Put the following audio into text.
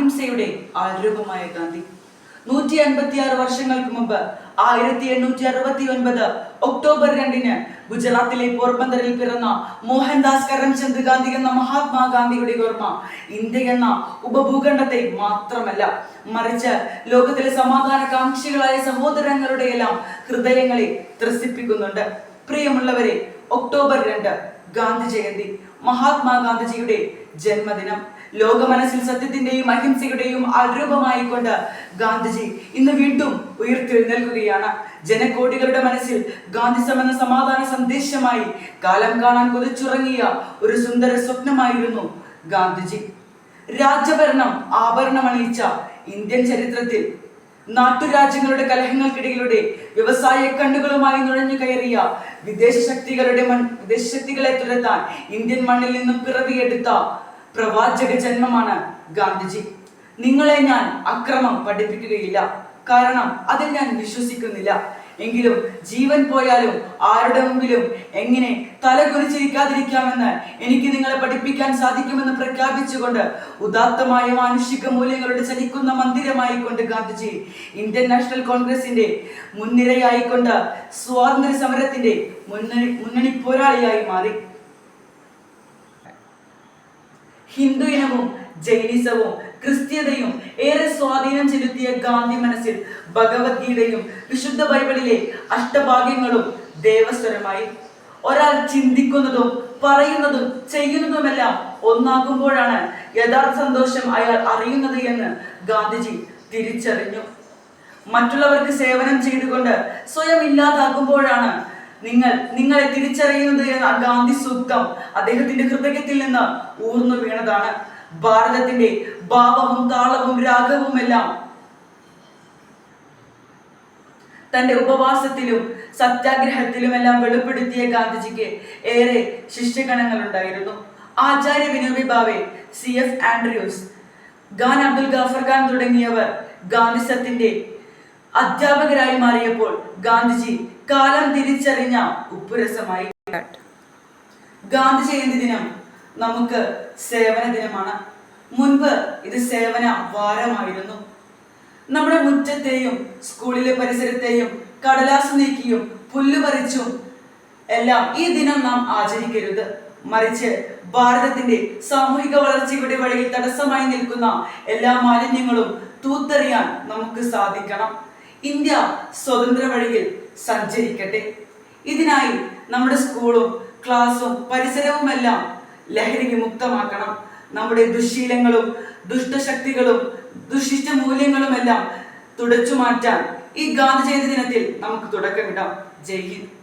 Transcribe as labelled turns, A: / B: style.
A: അഹിംസയുടെ ആരൂപമായ ഗാന്ധി. നൂറ്റി അൻപത്തി ആറ് വർഷങ്ങൾക്ക് മുമ്പ് ആയിരത്തി എണ്ണൂറ്റി അറുപത്തി ഒൻപത് ഒക്ടോബർ രണ്ടിന് ഗുജറാത്തിലെ പോർബന്തറിൽ പിറന്ന മോഹൻദാസ് കരംചന്ദ് ഗാന്ധി എന്ന മഹാത്മാഗാന്ധിയുടെ ഓർമ്മ ഇന്ത്യ എന്ന ഉപഭൂഖണ്ഡത്തെ മാത്രമല്ല മറിച്ച് ലോകത്തിലെ സമാധാനകാംക്ഷികളായ സഹോദരങ്ങളുടെ എല്ലാം ഹൃദയങ്ങളെ ത്രസിപ്പിക്കുന്നുണ്ട്. പ്രിയമുള്ളവരെ ഒക്ടോബർ രണ്ട് ഗാന്ധി ജയന്തി മഹാത്മാഗാന്ധിജിയുടെ ജന്മദിനം. ലോക മനസ്സിൽ സത്യത്തിന്റെയും അഹിംസയുടെയും ആരൂപമായിക്കൊണ്ട് ഗാന്ധിജി ഇന്ന് വീണ്ടും ഉയർത്തെഴുന്നേൽക്കുകയാണ്. ജനകോടികളുടെ മനസ്സിൽ ഗാന്ധിസം എന്ന സമാധാന സന്ദേശമായി കാലം കാണാൻ കൊതിച്ചുറങ്ങിയ ഒരു സുന്ദര സ്വപ്നമായിരുന്നു ഗാന്ധിജി. രാജഭരണം ആഭരണമണിയിച്ച ഇന്ത്യൻ ചരിത്രത്തിൽ നാട്ടുരാജ്യങ്ങളുടെ കലഹങ്ങൾക്കിടയിലൂടെ വ്യവസായ കണ്ണുകളുമായി നുഴഞ്ഞു കയറിയ വിദേശ ശക്തികളുടെ മൺ വിദേശ ശക്തികളെ തുരത്താൻ ഇന്ത്യൻ മണ്ണിൽ നിന്നും പിറവിയെടുത്ത പ്രവാചക ജന്മമാണ് ഗാന്ധിജി. നിങ്ങളെ ഞാൻ അക്രമം പഠിപ്പിക്കുകയില്ല. കാരണം അതിൽ ഞാൻ വിശ്വസിക്കുന്നില്ല. എങ്കിലും ജീവൻ പോയാലും ആരുടെ മുമ്പിലും എങ്ങനെ തല കുറിച്ചിരിക്കാതിരിക്കാമെന്ന് എനിക്ക് നിങ്ങളെ പഠിപ്പിക്കാൻ സാധിക്കുമെന്ന് പ്രഖ്യാപിച്ചുകൊണ്ട് ഉദാത്തമായ മാനുഷിക മൂല്യങ്ങളുടെ ചലിക്കുന്ന മന്ദിരമായിക്കൊണ്ട് ഗാന്ധിജി ഇന്ത്യൻ നാഷണൽ കോൺഗ്രസിന്റെ മുൻനിരയായിക്കൊണ്ട് സ്വാതന്ത്ര്യ സമരത്തിന്റെ മുന്നണി മുന്നണി പോരാളിയായി മാറി. ഹിന്ദു ഇനവും ജൈനിസവും ക്രിസ്ത്യതയും ഏറെ സ്വാധീനം ചെലുത്തിയ ഗാന്ധി മനസ്സിൽ ഭഗവത്ഗീതയും വിശുദ്ധ ബൈബിളിലെ അഷ്ടഭാഗ്യങ്ങളും ദേവസ്വരമായി. ഒരാൾ ചിന്തിക്കുന്നതും പറയുന്നതും ചെയ്യുന്നതുമെല്ലാം ഒന്നാകുമ്പോഴാണ് യഥാർത്ഥ സന്തോഷം അയാൾ അറിയുന്നത് എന്ന് ഗാന്ധിജി തിരിച്ചറിഞ്ഞു. മറ്റുള്ളവർക്ക് സേവനം ചെയ്തുകൊണ്ട് സ്വയം ഇല്ലാതാകുമ്പോഴാണ് നിങ്ങൾ നിങ്ങളെ തിരിച്ചറിയുന്നത് എന്ന ഗാന്ധി സൂക്തം അദ്ദേഹത്തിന്റെ ഹൃദയത്തിൽ നിന്ന് ഊർന്നു വീണതാണ്. ഭാരതത്തിന്റെ ഭാവവും താളവും രാഗവും എല്ലാം തന്റെ ഉപവാസത്തിലും സത്യാഗ്രഹത്തിലും എല്ലാം വെളിപ്പെടുത്തിയ ഗാന്ധിജിക്ക് ഏറെ ശിഷ്യഗണങ്ങൾ ഉണ്ടായിരുന്നു Acharya Vinoba Bhave C F Andrews Khan Abdul Ghaffar Khan തുടങ്ങിയവർ ഗാന്ധിസത്തിന്റെ അധ്യാപകരായി മാറിയപ്പോൾ ഗാന്ധിജി കാലം തിരിച്ചറിഞ്ഞ ഉപ്പുരസമായി. ഗാന്ധി ജയന്തി ദിനം നമുക്ക് സേവന ദിനമാണ്. മുൻപ് ഇത് സേവന വാരമായിരുന്നു. നമ്മുടെ മുറ്റത്തെയും സ്കൂളിലെ പരിസരത്തെയും കടലാസ് നീക്കിയും പുല്ല് പറിച്ചും എല്ലാം ഈ ദിനം നാം ആചരിക്കരുത്. മറിച്ച് ഭാരതത്തിന്റെ സാമൂഹിക വളർച്ചയുടെ വഴിയിൽ തടസ്സമായി നിൽക്കുന്ന എല്ലാ മാലിന്യങ്ങളും തൂത്തെറിയാൻ നമുക്ക് സാധിക്കണം. ഇന്ത്യ സ്വതന്ത്ര വഴിയിൽ സഞ്ചരിക്കട്ടെ. ഇതിനായി നമ്മുടെ സ്കൂളും ക്ലാസ്സും പരിസരവുമെല്ലാം ലഹരിക്ക് മുക്തമാക്കണം. നമ്മുടെ ദുശീലങ്ങളും ദുഷ്ടശക്തികളും ദുഷിച്ച മൂല്യങ്ങളുമെല്ലാം തുടച്ചു മാറ്റാൻ ഈ ഗാന്ധി ജയന്തി ദിനത്തിൽ നമുക്ക് തുടക്കമിടാം. ജയ് ഹിന്ദ്.